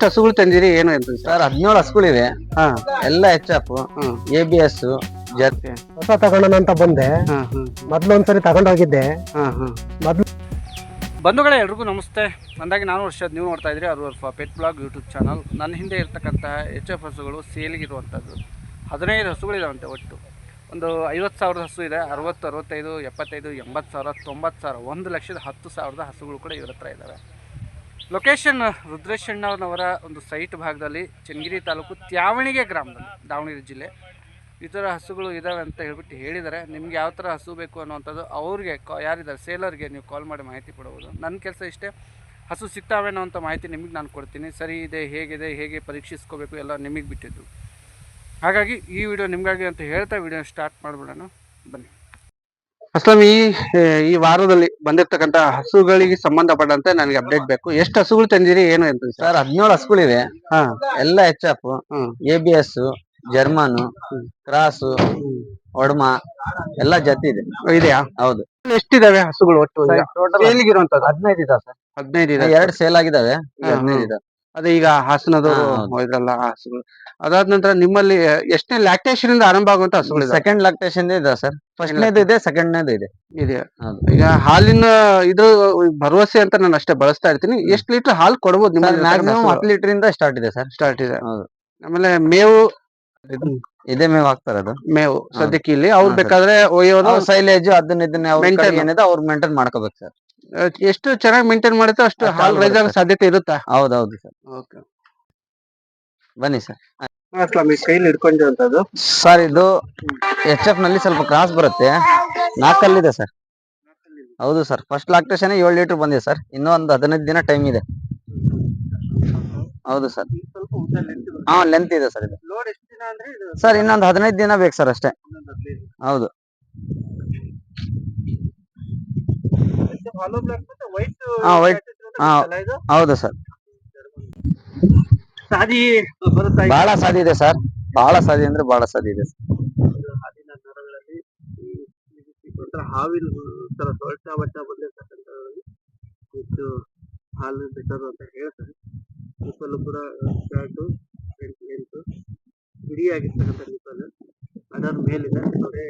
ಎಷ್ಟು ಹಸುಗಳು ತಂದಿರಿ ಏನು ಅಂತ ಸರ್. ಹದಿನೇಳು ಹಸುಗಳಿವೆ. ಹಾ. ಎಲ್ಲ ಎಚ್ ಎಫ್ ಹ್ಮ್. ಎ ಬಿ ಎಸ್ ಜೊತೆ. ಹೊಸ ತಗೊಳ್ಳೋಣ ಅಂತ ಬಂದೆ. ಹಾ ಹಾ ಮೊದ್ಲು ಒಂದ್ಸರಿ ತಗೊಂಡೋಗಿದ್ದೆ ಹಾ ಹಾ. ಮೊದ್ಲು ಬಂಧುಗಳೇ ಎಲ್ರಿಗೂ ನಮಸ್ತೆ. ಅಂದಾಗಿ ನಾನು ವರ್ಷದ ನೀವು ನೋಡ್ತಾ ಇದ್ರಿ ಅರು ಅರ್ಫ ಪೆಟ್ ಬ್ಲಾಗ್ ಯೂಟ್ಯೂಬ್ ಚಾನಲ್ ನನ್ನ ಹಿಂದೆ ಇರ್ತಕ್ಕಂತಹ ಎಚ್ ಎಫ್ ಹಸುಗಳು ಸೇಲಿಗಿರುವಂಥದ್ದು ಹದಿನೈದು ಹಸುಗಳಿದಾವಂತೆ ಒಟ್ಟು. ಒಂದು ಐವತ್ತು ಸಾವಿರದ ಹಸು ಇದೆ ಅರವತ್ತು ಅರವತ್ತೈದು ಎಪ್ಪತ್ತೈದು ಎಂಬತ್ತು ಸಾವಿರ ತೊಂಬತ್ತು ಸಾವಿರ ಒಂದು ಲಕ್ಷದ ಹತ್ತು ಸಾವಿರದ ಹಸುಗಳು ಕೂಡ ಇವ್ರ ಹತ್ರ ಇದ್ದಾವೆ ಲೊಕೇಶನ್ ರುದ್ರೇಶಣ್ಣನವರ ಒಂದು ಸೈಟ್ ಭಾಗದಲ್ಲಿ ಚನ್ನಗಿರಿ ತಾಲೂಕು ತ್ಯಾವಣಿಗೆ ಗ್ರಾಮದಲ್ಲಿ, ದಾವಣಗೆರೆ ಜಿಲ್ಲೆ. ಈ ಥರ ಹಸುಗಳು ಇದ್ದಾವೆ ಅಂತ ಹೇಳ್ಬಿಟ್ಟು ಹೇಳಿದ್ದಾರೆ. ನಿಮ್ಗೆ ಯಾವ ಥರ ಹಸು ಬೇಕು ಅನ್ನುವಂಥದ್ದು ಅವ್ರಿಗೆ ಕಾ ಯಾರಿದ್ದಾರೆ? ಸೇಲರ್ಗೆ ನೀವು ಕಾಲ್ ಮಾಡಿ ಮಾಹಿತಿ ಕೊಡಬಹುದು. ನನ್ನ ಕೆಲಸ ಇಷ್ಟೇ, ಹಸು ಸಿಗ್ತಾವೇನೋ ಅಂತ ಮಾಹಿತಿ ನಿಮಗೆ ನಾನು ಕೊಡ್ತೀನಿ. ಸರಿ ಇದೆ, ಹೇಗಿದೆ, ಹೇಗೆ ಪರೀಕ್ಷಿಸ್ಕೋಬೇಕು ಎಲ್ಲ ನಿಮಗೆ ಬಿಟ್ಟಿದ್ದು. ಹಾಗಾಗಿ ಈ ವಿಡಿಯೋ ನಿಮಗಾಗಿ ಅಂತ ಹೇಳ್ತಾ ವಿಡಿಯೋ ಸ್ಟಾರ್ಟ್ ಮಾಡಿಬಿಡೋಣ. ಬನ್ನಿ. ಅಸ್ಲಾಂ ಈ ಈ ವಾರದಲ್ಲಿ ಬಂದಿರ್ತಕ್ಕಂತ ಹಸುಗಳಿಗೆ ಸಂಬಂಧಪಟ್ಟಂತೆ ನನಗೆ ಅಪ್ಡೇಟ್ ಬೇಕು. ಎಷ್ಟು ಹಸುಗಳು ತಂದಿರಿ ಏನು ಅಂತ ಸರ್ ಹದಿನೇಳು ಹಸುಗಳಿವೆ. ಹಾ. ಎಲ್ಲ H F A B S German cross ಒಡಮ ಎಲ್ಲ ಜಾತಿ ಇದೆ. ಇದೆಯಾ? ಹೌದು. ಎಷ್ಟಿದಾವೆ ಹಸುಗಳು ಒಟ್ಟು? ಟೋಟಲ್ ಹದಿನೈದು ಇದಾವೆ ಸರ್. ಹದಿನೈದು ಇದೆ ಎರಡು ಸೇಲ್ ಆಗಿದಾವೆ. ಹದಿನೈದು. ಇದಾವೆ. ಅದೇ ಈಗ ಹಾಸನದವರು ಹಾ, ಇದ್ರಲ್ಲ ಹಸುಗಳು ಅದಾದ ನಂತರ ನಿಮ್ಮಲ್ಲಿ ಎಷ್ಟನೇ ಲ್ಯಾಕ್ಟೇಷನ್ ಇಂದ ಆರಂಭ ಆಗುವಂತ ಹಸುಗಳು ಸೆಕೆಂಡ್ ಲ್ಯಾಕ್ಟೇಷನ್ ಇದೆ ಸರ್. ಫಸ್ಟ್ನೇದು ಇದೆ ಸೆಕೆಂಡ್ನೇದು ಇದೆ. ಇದೆ. ಈಗ ಹಾಲಿನ ಇದು ಭರವಸೆ ಅಂತ ನಾನು ಅಷ್ಟೇ ಬಳಸ್ತಾ ಇರ್ತೀನಿ. ಎಷ್ಟು ಲೀಟರ್ ಹಾಲು ಕೊಡಬಹುದು ನಿಮ್ಮ ಮ್ಯಾಕ್ಸಿಮಮ್ ಹತ್ತು ಲೀಟರ್ ಇಂದ ಸ್ಟಾರ್ಟ್ ಇದೆ ಸರ್. ಸ್ಟಾರ್ಟ್ ಇದೆ. ಆಮೇಲೆ ಮೇವು? ಇದೇ ಮೇವ್ ಹಾಕ್ತಾರೆ ಅದು. ಮೇವು ಸದ್ಯಕ್ಕೆ ಇಲ್ಲಿ. ಅವ್ರು. ಬೇಕಾದ್ರೆ ಸೈಲೇಜ್ ಅದನ್ನ ಇದನ್ನ ಏನಿದೆ ಅವ್ರು ಮೇಂಟೈನ್ ಮಾಡ್ಕೋಬೇಕು ಸರ್. ಎಷ್ಟು ಚೆನ್ನಾಗಿ ಮೇಂಟೈನ್ ಮಾಡುತ್ತೋ ಅಷ್ಟು ಹಾಲ್ ರೈಸ್ ಆಗೋ ಸಾಧ್ಯತೆ ಇರುತ್ತಾ? ಹೌದೌದು ಸರ್. ಓಕೆ. ಬನ್ನಿ ಸರ್. ಸ್ವಾಮಿ ಕೈಲಿ ಹಿಡ್ಕೊಂಡಿರುವಂತದ್ದು ಸರ್ ಇದು ಎಚ್ ಎಫ್ನಲ್ಲಿ ಸ್ವಲ್ಪ ಕ್ರಾಸ್ ಬರುತ್ತೆ. ನಾಲ್ಕಲ್ಲಿದೆ ಸರ್. ಹೌದು ಸರ್. ಫಸ್ಟ್ ಲಾಕ್ಟೇಷನ್ ಏಳು ಲೀಟರ್ ಬಂದಿದೆ ಸರ್. ಇನ್ನೂ ಒಂದು ಹದಿನೈದು ದಿನ ಟೈಮ್ ಇದೆ. ಹೌದು ಸರ್. ಹಾ ಲೆಂತ್ ಇದೆ ಸರ್ ಇದು. ಲೋಡ್ ಎಷ್ಟು ದಿನ ಅಂದ್ರೆ ಇದು? ಸರ್ ಇನ್ನೊಂದು ಹದಿನೈದು ದಿನ ಬೇಕು ಸರ್ ಅಷ್ಟೇ. ಹೌದು ಇದು hollow black ಮತ್ತೆ white ಹಾ, white. patches ಇರೋದು ಹಾ. ಅಲ್ಲ ಇದು? ಹೌದು ಸರ್. ಸಾದಿ? ಬಹಳ ಸಾದಿ ಇದೆ ಸರ್. ಬಹಳ ಸಾದಿ ಅಂದ್ರೆ ಬಹಳ ಸಾದಿ ಇದೆ ಹಾವಿನ ತರ ಸೊಳ್ಟ ಬಟ್ಟ ಬಂದಿರ್ತಕ್ಕಂಥದ್ರಲ್ಲಿ ಹೆಚ್ಚು ಹಾಲು ಬೆಟರ್ ಅಂತ ಹೇಳ್ತಾರೆ. ಸ್ಟಾರ್ಟು ನಿಪ್ಪಲು ಅದರ ಮೇಲಿದೆ. ನೋಡಿ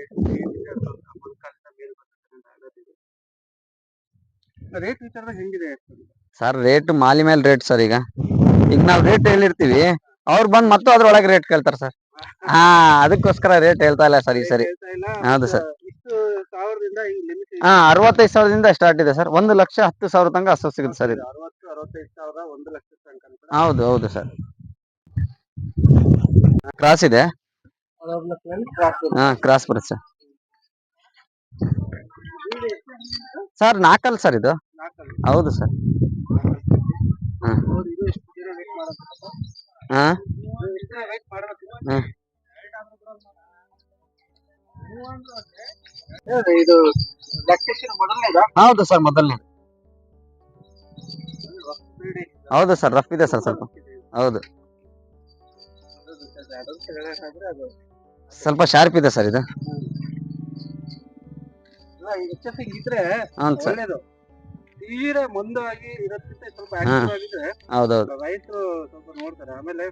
ರೇಟ್ ವಿಚಾರದಾಗ ಹೆಂಗಿದೆ ಸರ್ ರೇಟ್ ಮಾಲಿ ಮೇಲೆ ರೇಟ್ ಸರ್ ಈಗ. ಈಗ ನಾವು ರೇಟ್ ಹೇಳಿರ್ತೀವಿ. ಅವ್ರು ಬಂದ್ ಮತ್ತು ಅದ್ರೊಳಗೆ ರೇಟ್ ಕೇಳ್ತಾರೆ ಸರ್ ಹಾ ಅದಕ್ಕೋಸ್ಕರ ರೇಟ್ ಹೇಳ್ತಾ ಇಲ್ಲ ಸರ್ ಈ ಸರಿ. ಹೌದು ಸರ್. ಹಾ ಅರವತ್ತೈದು ಸಾವಿರದಿಂದ ಸ್ಟಾರ್ಟ್ ಇದೆ ಸರ್ ಒಂದು ಲಕ್ಷ ಹತ್ತು ಸಾವಿರ ತನಕ ಹಸು ಸಿಗುತ್ತೆ ಸರ್ ಇದು. ಹೌದು ಹೌದು ಸರ್ ಕ್ರಾಸ್ ಇದೆ? ಹಾ ಕ್ರಾಸ್ ಬರುತ್ತೆ ಸರ್ ಸರ್ ನಾಲ್ಕಲ್ ಸರ್ ಇದು. ಹೌದು ಸರ್. ಹಾಂ? ಇದು? ಹೌದು ಸರ್ ಮೊದಲನೇ. ಹೌದು ಸರ್ ರಫ್ ಇದೆ ಸರ್ ಸ್ವಲ್ಪ. ಹೌದು. ಸ್ವಲ್ಪ ಶಾರ್ಪ್ ಇದೆ ಸರ್ ಇದು. HF ಇದ್ರೆ ಒಳ್ಳೇದು. ತೀರಾ ಮಂದವಾಗಿ ಇರೋದ್ಕಿಂತ ಸ್ವಲ್ಪ. ಆಕ್ಟಿವ್ ಆಗಿದ್ರೆ ಹೌದೌದು. ರೈತರು ಸ್ವಲ್ಪ ನೋಡ್ತಾರೆ. ಆಮೇಲೆ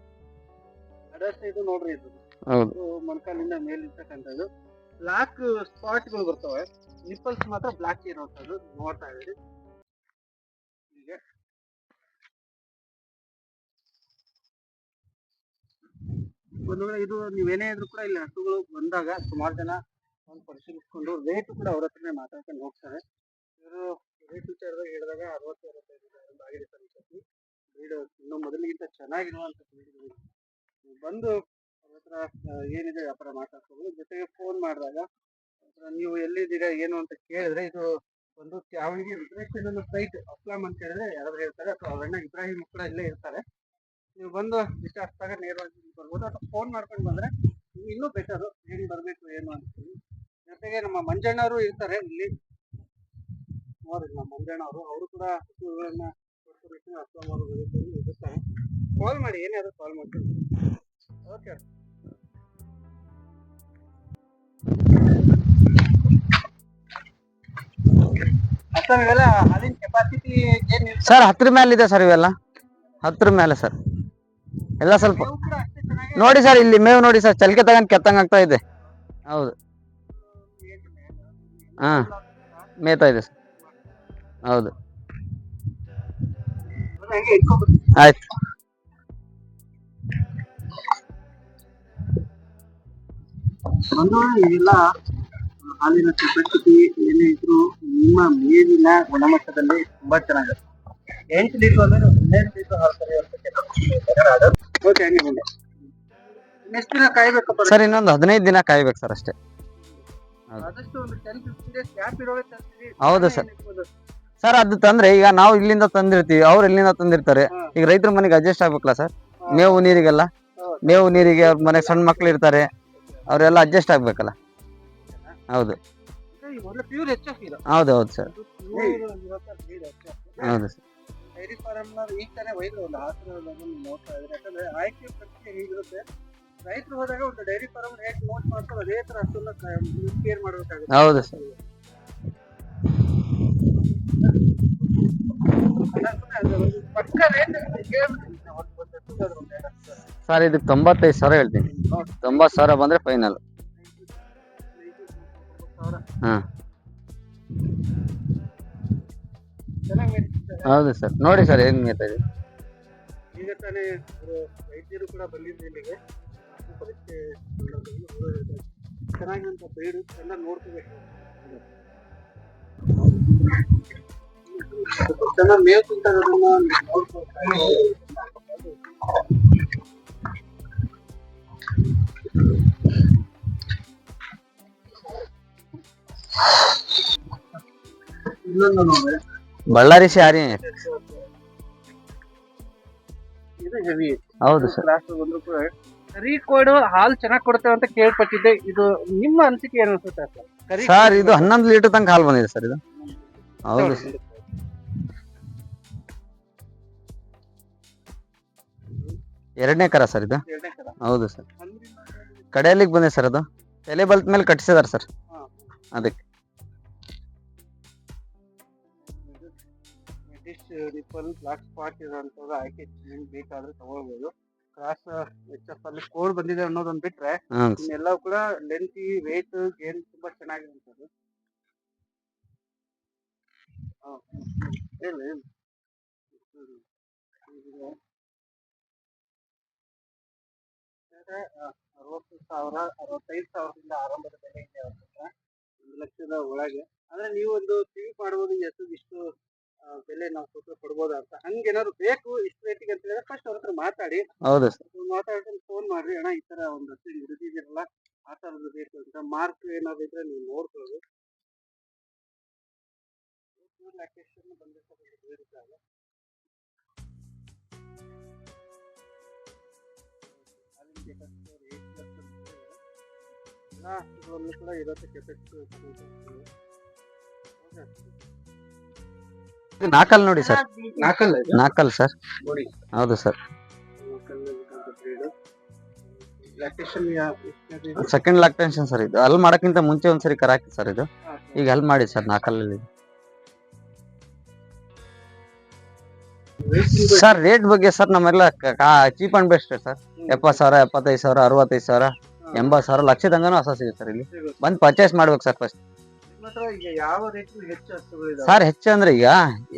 ಅದಷ್ಟೇ ಇದು ನೋಡ್ರಿ ಇದು. ಹೌದು. ಮೊಣಕಾಲಿಂದ ಮೇಲಿರ್ತಕ್ಕಂಥದ್ದು ಬ್ಲಾಕ್ ಸ್ಪಾಟ್ಗಳು ಬರ್ತವೆ. ನಿಪ್ಪಲ್ಸ್ ಮಾತ್ರ ಬ್ಲಾಕ್ ಇರುವಂಥದ್ದು ನೋಡ್ತಾ ಇದ್ದೀರಿ. ಹೀಗೆ. ಒಂದು ವೇಳೆ ಇದು ನೀವೇನೇ ಇದ್ರು ಕೂಡ ಇಲ್ಲಿ ಹಸುಗಳು ಬಂದಾಗ ಸುಮಾರು ಜನ ಒಂದು ಪರಿಶೀಲಿಸ್ಕೊಂಡು ರೇಟ್ ಕೂಡ ಅವ್ರ ಹತ್ರನೇ ಮಾತಾಡ್ಕೊಂಡು ಹೋಗ್ತಾರೆ. ಇವರು ರೇಟ್ ವಿಚಾರದಾಗ ಹೇಳಿದಾಗ ಅರವತ್ತು ಅರವತ್ತೈದು ಆಗಿದೆ ಸರ್ ಈ ಸತಿ ಇನ್ನು ಮೊದಲಿಗಿಂತ ಚೆನ್ನಾಗಿರುವಂಥ ನೀವು ಬಂದು ಅವ್ರ ಹತ್ರ ಏನಿದೆ ವ್ಯಾಪಾರ ಮಾತಾಡ್ಕೊಂಡು ಜೊತೆಗೆ ಫೋನ್ ಮಾಡಿದಾಗ ನೀವು ಎಲ್ಲಿದ್ದೀರಾ, ಏನು ಅಂತ ಕೇಳಿದ್ರೆ ಇದು ಒಂದು ತ್ಯಾವಣಿಗೆ ರುದ್ರೇಶ್ವರನ ಸೈಟ್ ಅಸ್ಲಾಂ ಅಂತ ಹೇಳಿದ್ರೆ ಯಾರಾದ್ರೂ ಹೇಳ್ತಾರೆ, ಅಥವಾ ಅವ್ರ ಅಣ್ಣ ಇಬ್ರಾಹಿಂ ಕೂಡ ಇಲ್ಲೇ ಇರ್ತಾರೆ. ನೀವು ಬಂದು ವಿಚಾರಿಸಿದಾಗ ನೇರವಾಗಿ ಬರ್ಬೋದು, ಅಥವಾ ಫೋನ್ ಮಾಡ್ಕೊಂಡು ಬಂದ್ರೆ ಇನ್ನೂ ಬೆಟರು ಹೆಂಗೆ ಬರಬೇಕು, ಏನು ಅಂತ ಹೇಳಿ. ಜೊತೆಗೆ ನಮ್ಮ ಮಂಜಣ್ಣವರು ಇರ್ತಾರೆ. ಇಲ್ಲಿ ನೋಡಿ ನಮ್ಮ ಮಂಜಣ್ಣವರು ಅವರು ಕೂಡ ಹಸುಗಳನ್ನ ಅಸ್ಲಾಂ ಅವರು ಇರ್ತಾರೆ ಕಾಲ್ ಮಾಡಿ ಏನಾದ್ರು ಕಾಲ್ ಮಾಡ್ತೀನಿ. ಓಕೆ ಇವೆಲ್ಲ ಹಾಲಿನ ಕೆಪಾಸಿಟಿ ಸರ್ ಹತ್ರ ಮೇಲೆ ಇದೆ ಸರ್ ಇವೆಲ್ಲ. ಹತ್ರ ಮೇಲೆ ಸರ್ ಎಲ್ಲ ಸ್ವಲ್ಪ ನೋಡಿ ಸರ್ ಇಲ್ಲಿ ಮೇವು ನೋಡಿ ಸರ್ ಚಲಿಕೆ ತಗೊಂಡ್ ಕೆತ್ತಂಗ್ ಆಗ್ತಾ ಇದೆ. ಹೌದು. ಹಾ ಮೇಯ್ತಾ ಇದೆ ಸರ್. ಹೌದು. ಆಯ್ತು. ಇವೆಲ್ಲ ಹಾಲಿನ ಕೆಪಾಸಿಟಿ ಏನೇ ಇದ್ರು ನಿಮ್ಮ ಮೇಲಿನ ಗುಣಮಟ್ಟದಲ್ಲಿ ತುಂಬಾ ಚೆನ್ನಾಗಿದೆ ಎಂಟು ಲೀಟರ್ ಅಂದ್ರೆ ಲೀಟರ್ ಹಾಲು ದಿನ ಕಾಯ್ಬೇಕಪ್ಪ ಸರ್ ಇನ್ನೊಂದು ಹದಿನೈದು ದಿನ ಕಾಯ್ಬೇಕು ಸರ್ ಅಷ್ಟೇ. ಆದಷ್ಟು ಒಂದು ತರ್ತೀವಿ ಹೌದು ಸರ್. ಸರ್ ಅದು ತಂದ್ರೆ ಈಗ ನಾವು ಇಲ್ಲಿಂದ ತಂದಿರ್ತೀವಿ ಅವ್ರು ಇಲ್ಲಿಂದ ತಂದಿರ್ತಾರೆ. ಹಾ. ಈಗ ರೈತರ ಮನೆಗೆ ಅಡ್ಜಸ್ಟ್ ಆಗ್ಬೇಕಲ್ಲ ಸರ್? ಮೇವು ನೀರಿಗೆಲ್ಲ? ಹೌದು. ಮೇವು ನೀರಿಗೆ ಅವ್ರ ಮನೆಗೆ ಸಣ್ಣ ಮಕ್ಳು ಇರ್ತಾರೆ ಅವರೆಲ್ಲ ಅಡ್ಜಸ್ಟ್ ಆಗ್ಬೇಕಲ್ಲ? ಹೌದು? ಮೊದಲು ಹೌದು ಹೌದು ಸರ್. ಹೌದು ಸರ್. ಡೈರಿ ಫಾರಂ ಈಗ ತಾನೇ ಒಯ್ದ್ರು ಒಂದು ನೋಡ್ತಾ ಇದ್ರೆ ಯಾಕಂದ್ರೆ ಆಯ್ಕೆ ಪ್ರಕ್ರಿಯೆ ಹೀಗಿರುತ್ತೆ. ರೈತರು ಹೋದಾಗ ಒಂದು ಡೈರಿ ಫಾರ್ಮ್ ಹೇಗೆ ನೋಟ್ ಮಾಡ್ತಾರೆ ಅದೇ ತರ ಅಷ್ಟನ್ನ ಕೇರ್ ಮಾಡ್ಬೇಕಾಗುತ್ತೆ. ಹೌದು ಸರ್. ಪಕ್ಕ ರೇಟ್ ಸರ್ ಇದಕ್ಕೆ ತೊಂಬತ್ತೈದು ಸಾವಿರ ಹೇಳ್ತೀನಿ. ತೊಂಬತ್ತು ಸಾವಿರ ಬಂದ್ರೆ ಫೈನಲ್ ಹಾ. ಹೌದು ಸರ್. ನೋಡಿ ಸರ್ ಹೆಂಗ್ ಇದೆ ಈಗ ತಾನೇ ವೈದ್ಯರು ಕೂಡ ಬಂದಿದೆ ಇಲ್ಲಿಗೆ. ಹಸು ಚೆನ್ನಾಗಿರುವಂಥ ಸಂದರ್ಭದಲ್ಲಿ ಎಲ್ಲ ನೋಡ್ಕೋಬೇಕು ಚೆನ್ನಾಗಿ ಮೇವು ತಿಂತಾರೋದನ್ನ ಬಳ್ಳಾರಿ ಶಾರಿ ಹೌದು ಸರ್ ಕ್ಲಾಸ್ ಬಂದ್ರು ಕೂಡ ಕರಿ ಕೊಡು ಹಾಲು ಚೆನ್ನಾಗಿ ಕೊಡುತ್ತೆ ಅಂತ ಕೇಳ್ಪಟ್ಟಿದ್ದೆ. ಇದು ನಿಮ್ಮ ಅನಿಸಿಕೆ ಏನು ಅನ್ಸುತ್ತೆ ಸರ್? ಕರಿ ಸರ್ ಇದು ಹನ್ನೊಂದು ಲೀಟರ್ ತನಕ ಹಾಲು ಬಂದಿದೆ ಸರ್ ಇದು. ಹೌದು ಸರ್. ಎರಡನೇ ಕರ ಸರ್ ಇದು. ಎರಡನೇ ಕರ. ಹೌದು ಸರ್. ಕಡೆಯಲ್ಲಿ ಕಡೆಯಲ್ಲಿಗೆ ಬಂದಿದೆ ಸರ್ ಅದು. ತಲೆ ಬಲ್ತ್ ಮೇಲೆ ಕಟ್ಸಿದಾರೆ ಸರ್. ಹಾ. ಅದಕ್ಕೆ. ಡಿಶ್ ರಿಪಲ್ ಬ್ಲಾಕ್ ಸ್ಪಾಟ್ ಇರೋಂಥದ್ದು ಆಯ್ಕೆ ನಿಮ್ಗೆ ಬೇಕಾದ್ರೆ ತಗೊಳ್ಬೋದು. ಕ್ರಾಸ್ ಎಚ್ ಎಫ್ ಅಲ್ಲಿ ಕೋಡ್ ಬಂದಿದೆ ಅನ್ನೋದೊಂದು ಬಿಟ್ರೆ ಹ್ಞೂ ಸರ್ ಕೂಡ ಲೆಂತಿ ವೇಟ್ ಗೇನ್ ತುಂಬಾ ಚೆನ್ನಾಗಿದೆ ಅಂತ ಹೇಳಿ ಅರವತ್ತು ಸಾವಿರ ಅರವತ್ತೈದು ಸಾವಿರದಿಂದ ಆರಂಭದ ಬೆಲೆ ಇದೆ ಅವ್ರ ಹತ್ರ. ಒಂದು ಲಕ್ಷದ ಒಳಗೆ. ಅಂದ್ರೆ ನೀವು ಒಂದು ಟಿವಿ ಮಾಡ್ಬೋದು ಎಷ್ಟು ಇಷ್ಟು ಬೆಲೆ ನಾವು ಕೊಟ್ಟು ಕೊಡ್ಬೋದಾ ಅಂತ. ಹಂಗೇನಾದ್ರು ಬೇಕು ಇಷ್ಟು ರೇಟಿಗೆ ಅಂತ ಹೇಳಿದ್ರೆ ಫಸ್ಟ್ ಅವ್ರ ಹತ್ರ ಮಾತಾಡಿ. ಹೌದು. ಸರ್ ಮಾತಾಡ್ಕೊಂಡು ಫೋನ್ ಮಾಡ್ರಿ. ಅಣ್ಣ ಈ ತರ ಒಂದು ಹಸು ಹಿಡಿದಿದ್ದೀರಲ್ಲ ಆ ತರದ್ದು ಬೇಕು ಅಂತ. ಮಾರ್ಕ್ ಏನಾದ್ರು ಇದ್ರೆ ನೀವು ನೋಡ್ಕೊಳ್ಳಿ. ಬಂದಿರ್ತದೆ ಅಲ್ಲಿ ಅಂತ ಎಲ್ಲ ಹಸುಗಳಲ್ಲೂ ಕೂಡ ಇರುತ್ತೆ ಕೆಪಾಸಿಟಿ ಇದು ನಾಲ್ಕಲ್ ನೋಡಿ ಸರ್. ನಾಲ್ಕಲ್ಲ ನಾಕಲ್ ಸರ್. ನೋಡಿ. ಹೌದು sir. Second second lactation sir ಇದು. ಅಲ್ಲಿ ಮಾಡೋಕ್ಕಿಂತ ಮುಂಚೆ ಒಂದ್ಸರಿ ಕರ ಹಾಕಿ ಸರ್ ಇದು. ಈಗ ಅಲ್ಲಿ ಮಾಡಿ ಸರ್ ನಾಲ್ಕಲ್ಲಿ ಸರ್ ರೇಟ್ ಬಗ್ಗೆ ಸರ್ ನಮ್ಮೆಲ್ಲ ಚೀಪ್ ಅಂಡ್ ಬೆಸ್ಟ್ ಸರ್. ಎಪ್ಪತ್ತು ಸಾವಿರ ಎಪ್ಪತ್ತೈದು ಸಾವಿರ ಅರವತ್ತೈದು ಸಾವಿರ ಎಂಬತ್ತು ಸಾವಿರ ಲಕ್ಷದಂಗನೂ ಹೊಸ ಸಿಗುತ್ತೆ ಸರ್ ಇಲ್ಲಿ. ಬಂದು ಪರ್ಚೇಸ್ ಮಾಡ್ಬೇಕು ಸರ್ ಫಸ್ಟ್ ಈಗ ಯಾವ ರೇಟ್ ಹೆಚ್ಚು ಹಸುಗಳಿದಾವೆ ಸರ್ ಹೆಚ್ಚು ಅಂದ್ರೆ ಈಗ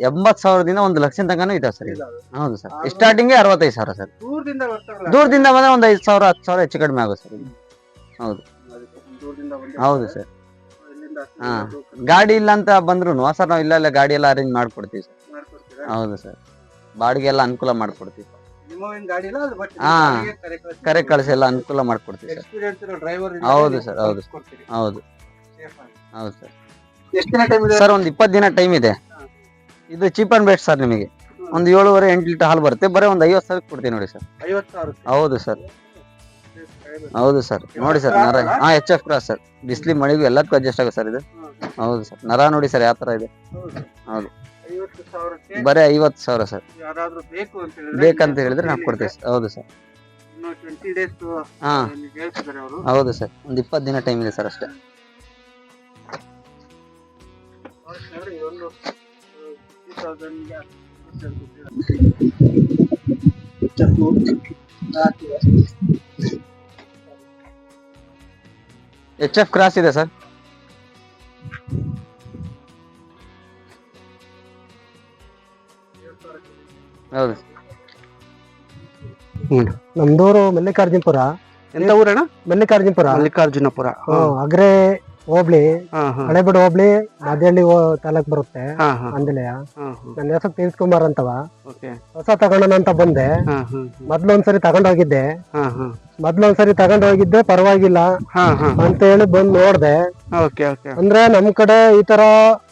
ಎಂಬತ್ ಸಾವಿರದಿಂದ ಒಂದು ಲಕ್ಷ ತನಕನೂ ಇದೆ ಸರ್ ಹೌದು ಸರ್. ಸ್ಟಾರ್ಟಿಂಗ್ ಅರವತ್ತೈದು ಸಾವಿರ ಸರ್. ದೂರದಿಂದ ದೂರದಿಂದ ಬಂದ್ರೆ ಒಂದು ಐದು ಸಾವಿರ ಹತ್ತು ಸಾವಿರ ಹೆಚ್ಚು ಕಡಿಮೆ ಆಗುತ್ತೆ ಸರ್ ಹೌದು. ದೂರದಿಂದ ಹೌದು ಸರ್. ಹಾ. ಗಾಡಿ ಇಲ್ಲ ಅಂತ ಬಂದ್ರು ಸರ್ ನಾವು ಇಲ್ಲೆಲ್ಲ ಗಾಡಿ ಎಲ್ಲ ಅರೇಂಜ್ ಮಾಡ್ಕೊಡ್ತೀವಿ ಸರ್. ಮಾಡ್ಕೊಡ್ತೀರಾ? ಹೌದು ಸರ್. ಬಾಡಿಗೆ ಎಲ್ಲ ಅನುಕೂಲ ಮಾಡ್ಕೊಡ್ತೀವಿ ನಿಮ್ಮವೇನ್ ಗಾಡಿ ಇಲ್ಲ ಅದು ಬಟ್ ಹಾ. ಕರೆ ಕಳಿಸಿ ಎಲ್ಲ ಅನುಕೂಲ ಮಾಡ್ಕೊಡ್ತೀವಿ ಸರ್. ಎಕ್ಸ್ಪೀರಿಯನ್ಸ್ ಇರೋ ಡ್ರೈವರ್ ಹೌದು ಸರ್ ಹೌದು. ಕೊಡ್ತೀರಿ ಹೌದು. ಆಗಿ. ಹೌದು ಸರ್. ಎಷ್ಟು ದಿನ ಟೈಮ್ ಇದೆ? ಸರ್ ಒಂದು ಇಪ್ಪತ್ತು ದಿನ ಟೈಮ್ ಇದೆ. ಇದು ಚೀಪ್ ಅಂಡ್ ಬೆಸ್ಟ್ ಸರ್ ನಿಮಗೆ. ಒಂದು ಏಳುವರೆ ಎಂಟು ಲೀಟರ್ ಹಾಲು ಬರುತ್ತೆ. ಬರೀ ಒಂದು ಐವತ್ತು ಸಾವಿರ ಕೊಡ್ತೀವಿ ನೋಡಿ ಸರ್. ಐವತ್ತು ಸಾವಿರ ಹೌದು ಸರ್. ಹೌದು ಸರ್. ನೋಡಿ ಸರ್ ನರ ಹಾ ಎಚ್ ಎಫ್ ಕ್ರಾಸ್ ಸರ್. ಬಿಸ್ಲಿ ಮಳೆಗೂ ಎಲ್ಲದಕ್ಕೂ ಅಡ್ಜಸ್ಟ್ ಆಗುತ್ತೆ ಸರ್ ಇದು. ಹೌದು ಸರ್. ನರ ನೋಡಿ ಸರ್ ಯಾವ ಥರ ಇದೆ. ಹೌದು. ಐವತ್ತು ಸಾವಿರಕ್ಕೆ ಬರೀ ಐವತ್ತು ಸಾವಿರ ಸರ್. ಯಾರಾದ್ರೂ ಬೇಕು ಅಂತ ಹೇಳಿದ್ರೆ ಬೇಕಂತ ಹೇಳಿದ್ರೆ ನಾವು ಕೊಡ್ತೀವಿ ಸರ್. ಹೌದು ಸರ್. ಇನ್ನು ಟ್ವೆಂಟಿ ಡೇಸ್ ಹಾ. ಹೇಳ್ತಿದ್ದಾರೆ ಅವರು. ಹೌದು ಸರ್. ಒಂದು ಇಪ್ಪತ್ತು ದಿನ ಟೈಮ್ ಇದೆ ಸರ್ ಅಷ್ಟೇ. ಒಂದು ಎಚ್ ಎಫ್ ಕ್ರಾಸ್ ಇದೆ ಸರ್. ಹೌದು. ನಮ್ದೂರು ಮಲ್ಲಿಕಾರ್ಜುನಪುರ. ಎಂತ ಊರಣ್ಣ? ಮಲ್ಲಿಕಾರ್ಜುನಪುರ. ಮಲ್ಲಿಕಾರ್ಜುನಪುರ. ಹ್ಮ್, ಅಗ್ರೆ ಹೋಬ್ಳಿ. ಹಳೆಬೀಡು ಹೋಬ್ಳಿ ಮಾದೇಹಳ್ಳಿ ತಾಲೂಕ್ ಬರುತ್ತೆ ಅಂದಲೆಯ ನನ್ನ ಹೆಸರು ತೀರ್ಥ ಕುಮಾರ್ ಅಂತವ ಹೊಸ ತಗೊಂಡನ ಅಂತ ಬಂದೆ. ಮೊದ್ಲು ಒಂದ್ಸರಿ ತಗೊಂಡ್ ಹೋಗಿದ್ದೆ ಹಾ ಹಾ. ಮೊದ್ಲು ಒಂದ್ಸರಿ ತಗೊಂಡ್ ಹೋಗಿದ್ದೆ ಪರವಾಗಿಲ್ಲ ಅಂತ ಹೇಳಿ ಬಂದ್ ನೋಡ್ದೆ. ಅಂದ್ರೆ ನಮ್ ಕಡೆ ಈ ತರ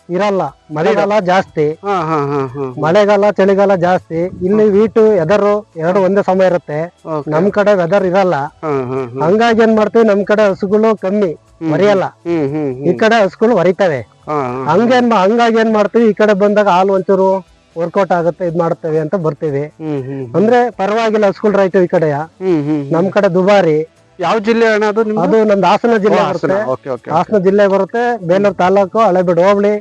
ಇರಲ್ಲ. ಮಳೆಗಾಲ ಜಾಸ್ತಿ ಹಾ ಹಾ ಹಾ ಹಾ ಮಳೆಗಾಲ ಚಳಿಗಾಲ ಜಾಸ್ತಿ ಇಲ್ಲಿ ವೀಟು ಎದರು ಎರಡು ಒಂದೇ ಸಮಯ ಇರುತ್ತೆ. ನಮ್ ಕಡೆ ವೆದರ್ ಇರಲ್ಲ. ಹಾ ಹಾ ಹಾ. ಹಂಗಾಗಿ ಏನ್ ಮಾಡ್ತೀವಿ ನಮ್ ಕಡೆ ಹಸುಗಳು ಕಮ್ಮಿ ಮರಿಯಲ್ಲ. ಹ್ಮ್ ಹ್ಮ್ ಈ ಕಡೆ ಹಸುಗಳು ಹೊರಿತವೆ ಹಾ ಹಂಗೇನ್ ಮಾ- ಹಂಗಾಗಿ ಏನ್ ಮಾಡ್ತೀವಿ ಈ ಕಡೆ ಬಂದಾಗ ಹಾಲು ಒಂಚೂರು ವರ್ಕೌಟ್ ಆಗುತ್ತೆ ಇದ್ ಮಾಡ್ತೇವೆ ಅಂತ ಬರ್ತೀವಿ. ಹ್ಮ್ ಹ್ಮ್ ಅಂದ್ರೆ ಪರವಾಗಿಲ್ಲ ಹಸುಗಳು ರೈತ ಈ ಕಡೆಯ. ಹ್ಮ್ ಹ್ಮ್. ನಮ್ ಕಡೆ ದುಬಾರಿ. ಯಾವ ಜಿಲ್ಲೆ ಅಣ್ಣ ಅದು ನಿಮ್ದು? ಅದು ನಮ್ದು ಹಾಸನ ಜಿಲ್ಲೆ ಬರುತ್ತೆ. ಓಕೆ ಓಕೆ ಹಾಸನ ಜಿಲ್ಲೆ ಬರುತ್ತೆ. ಬೇಲೂರು ತಾಲೂಕು ಹಳೆಬೀಡು ಹೋಬಳಿ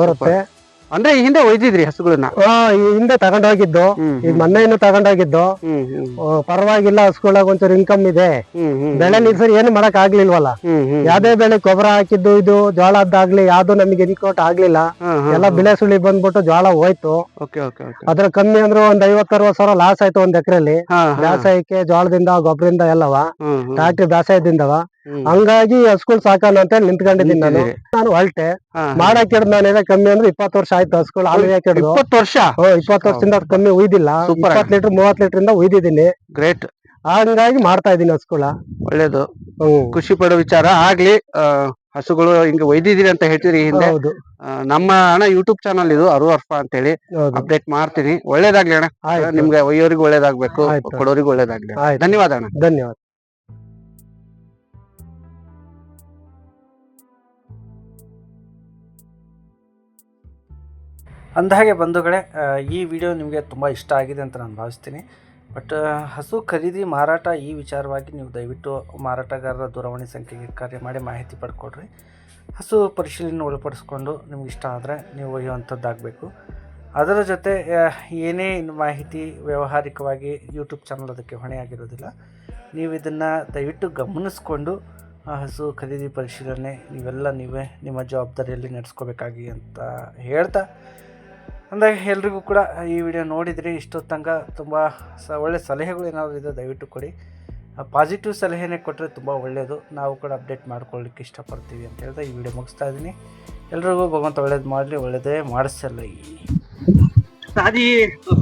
ಬರುತ್ತೆ. ಅಂದ್ರೆ ಈ ಹಿಂದೆ ಒಯ್ದಿದ್ರಿ ಹಸುಗಳನ್ನ? ಆ, ಈ ಹಿಂದೆ ತಗೊಂಡೋಗಿದ್ದು ಈಗ ಮೊನ್ನೆಯನ್ನು ತಗೊಂಡ್ ಹೋಗಿದ್ದು ಹ್ಮ್ ಹ್ಮ್. ಆ, ಪರವಾಗಿಲ್ಲ ಹಸುಗಳಾಗ ಒಂಚೂರು ಇನ್ಕಮ್ ಇದೆ. ಹ್ಮ್ ಹ್ಮ್ ಬೆಳೆ ನಿಲ್ಸರಿ ಸರಿ ಏನು ಮಾಡಕ್ ಆಗ್ಲಿಲ್ವಲ್ಲ? ಹ್ಮ್ ಹ್ಮ್ ಯಾವ್ದೇ ಬೆಳೆ ಗೊಬ್ಬರ ಹಾಕಿದ್ದು ಇದು ಜೋಳದ್ದಾಗ್ಲಿ ಯಾವ್ದು ನಮಗೆ ಇನ್ಕೋಟ್ ಆಗ್ಲಿಲ್ಲ. ಎಲ್ಲ ಬಿಳೆ ಸುಳಿ ಬಂದ್ಬಿಟ್ಟು ಜೋಳ ಹೋಯ್ತು. Okay okay okay. ಅದ್ರ ಕಮ್ಮಿ ಅಂದ್ರೆ ಒಂದ್ ಐವತ್ ಅರವತ್ ಸಾವಿರ ಲಾಸ್ ಆಯ್ತು ಒಂದ್ ಎಕರೆಲಿ. ಹಾ ಬೇಸಾಯಕ್ಕೆ ಜೋಳದಿಂದ ಗೊಬ್ಬರದಿಂದ ಎಲ್ಲವ. ಹ್ಮ್ ಹ್ಮ್. ಟ್ರಾಕ್ಟರ್ ಬೇಸಾಯದಿಂದವ ಹ್ಮ್. ಹಂಗಾಗಿ ಹಸ್ಗಳ್ ಸಾಕೋಣ ಅಂತ ನಿಂತ್ಕೊಂಡಿದ್ದೀನಿ ನಾನು. ನಾನು ಹೊಲ್ಟೆ. ಮಾಡಕ್ ಮೇಲೆ ನಾನು ಕಮ್ಮಿ ಅಂದ್ರೆ ಇಪ್ಪತ್ತು ವರ್ಷ ಆಯ್ತು ಹಸ್ಗಳು ಹಾಲು ಹಾಕಿಡ್ದು ಇಪ್ಪತ್ತು ವರ್ಷ? ಇಪ್ಪತ್ತು ವರ್ಷದಿಂದ ಅದ್ ಕಮ್ಮಿ ಉಯ್ದಿಲ್ಲ. ಇಪ್ಪತ್ತು ಲೀಟರ್ ಮೂವತ್ ಲೀಟರ್ ಇಂದ ಉಯ್ದಿದ್ದೀನಿ. ಗ್ರೇಟ್. ಹಂಗಾಗಿ ಮಾಡ್ತಾ ಇದೀನಿ ಹಸ್ಗಳ ಒಳ್ಳೇದು. ಖುಷಿ ಪಡೋ ವಿಚಾರ. ಆಗ್ಲಿ ಹಸುಗಳು ಹಿಂಗ ಒಯ್ದಿದ್ದೀರಿ ಅಂತ ಹೇಳ್ತೀರಿ ಹಿಂದೆ. ನಮ್ಮ ಅಣ್ಣ ಯೂಟ್ಯೂಬ್ ಚಾನಲ್ ಇದು ಅರು ಅರ್ಫ ಅಂತ ಹೇಳಿ ಅಪ್ಡೇಟ್ ಮಾಡ್ತೀನಿ. ಒಳ್ಳೇದಾಗ್ಲಿ ಅಣ್ಣ. ಆಯ್ತು. ನಿಮ್ಗೆ ಒಯ್ಯೋರಿಗೆ ಒಳ್ಳೇದಾಗ್ಬೇಕು. ಕೊಡೋರಿಗೆ ಒಳ್ಳೇದಾಗ್ಲಿ ಧನ್ಯವಾದ ಅಣ್ಣ. ಧನ್ಯವಾದ. ಅಂದಹಾಗೆ ಬಂಧುಗಳೇ ಈ ವಿಡಿಯೋ ನಿಮಗೆ ತುಂಬ ಇಷ್ಟ ಆಗಿದೆ ಅಂತ ನಾನು ಭಾವಿಸ್ತೀನಿ. ಬಟ್ ಹಸು ಖರೀದಿ ಮಾರಾಟ ಈ ವಿಚಾರವಾಗಿ ನೀವು ದಯವಿಟ್ಟು ಮಾರಾಟಗಾರರ ದೂರವಾಣಿ ಸಂಖ್ಯೆಗೆ ಕರೆ ಮಾಡಿ ಮಾಹಿತಿ ಪಡ್ಕೊಡ್ರಿ ಹಸು ಪರಿಶೀಲನೆ ಒಳಪಡಿಸ್ಕೊಂಡು ನಿಮ್ಗೆ ಇಷ್ಟ ಆದರೆ ನೀವು ಒಯ್ಯುವಂಥದ್ದಾಗಬೇಕು. ಅದರ ಜೊತೆ ಏನೇ ಇನ್ನು ಮಾಹಿತಿ ವ್ಯಾವಹಾರಿಕವಾಗಿ ಯೂಟ್ಯೂಬ್ ಚಾನಲ್ ಅದಕ್ಕೆ ಹೊಣೆಯಾಗಿರೋದಿಲ್ಲ, ನೀವು ಇದನ್ನು ದಯವಿಟ್ಟು ಗಮನಿಸ್ಕೊಂಡು ಹಸು ಖರೀದಿ ಪರಿಶೀಲನೆ ನೀವೆಲ್ಲ ನೀವೇ ನಿಮ್ಮ ಜವಾಬ್ದಾರಿಯಲ್ಲಿ ನಡೆಸ್ಕೋಬೇಕಾಗಿ ಅಂತ ಹೇಳ್ತಾ ಅಂದಾಗ ಎಲ್ರಿಗೂ ಕೂಡ ಈ ವಿಡಿಯೋ ನೋಡಿದರೆ ಇಷ್ಟೊತ್ತಂಗ ತುಂಬ ಸ ಒಳ್ಳೆ ಸಲಹೆಗಳು ಏನಾದರೂ ಇದೆ ದಯವಿಟ್ಟು ಕೊಡಿ. ಪಾಸಿಟಿವ್ ಸಲಹೆನೇ ಕೊಟ್ಟರೆ ತುಂಬ ಒಳ್ಳೆಯದು ನಾವು ಕೂಡ ಅಪ್ಡೇಟ್ ಮಾಡ್ಕೊಳ್ಳಿಕ್ಕೆ ಇಷ್ಟಪಡ್ತೀವಿ ಅಂತ ಹೇಳ್ತಾ ಈ ವಿಡಿಯೋ ಮುಗಿಸ್ತಾ ಇದ್ದೀನಿ. ಎಲ್ರಿಗೂ ಭಗವಂತ ಒಳ್ಳೇದು ಮಾಡಲಿ ಒಳ್ಳೇದೇ ಮಾಡಿಸಲ್ಲ ಈ ಸಾದಿ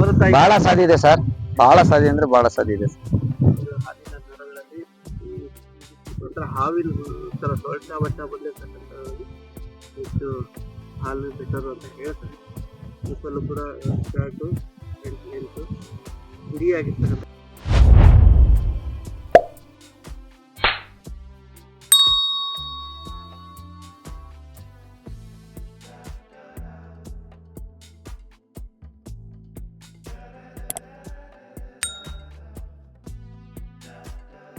ಬರುತ್ತಾ ಬಹಳ ಸಾಧ್ಯ ಇದೆ ಸರ್. ಬಹಳ ಸಾಧ್ಯ ಅಂದರೆ ಬಹಳ ಸಾಧ್ಯ ಇದೆ ಹಾವಿನ ಥರ ಸೊಳ್ಟ ಬಟ್ಟ ಬಂದಿರ್ತಕ್ಕಂಥ ಹೆಚ್ಚು ಹಾಲು ಬಿಟ್ಟರು ಅಂತ ಹೇಳ್ತಾರೆ. ಕೂಡ ಸ್ಟಾರ್ಟು ಎಂಟು ಎಂಟು ಗುರಿಯಾಗಿರ್ತಕ್ಕಂಥ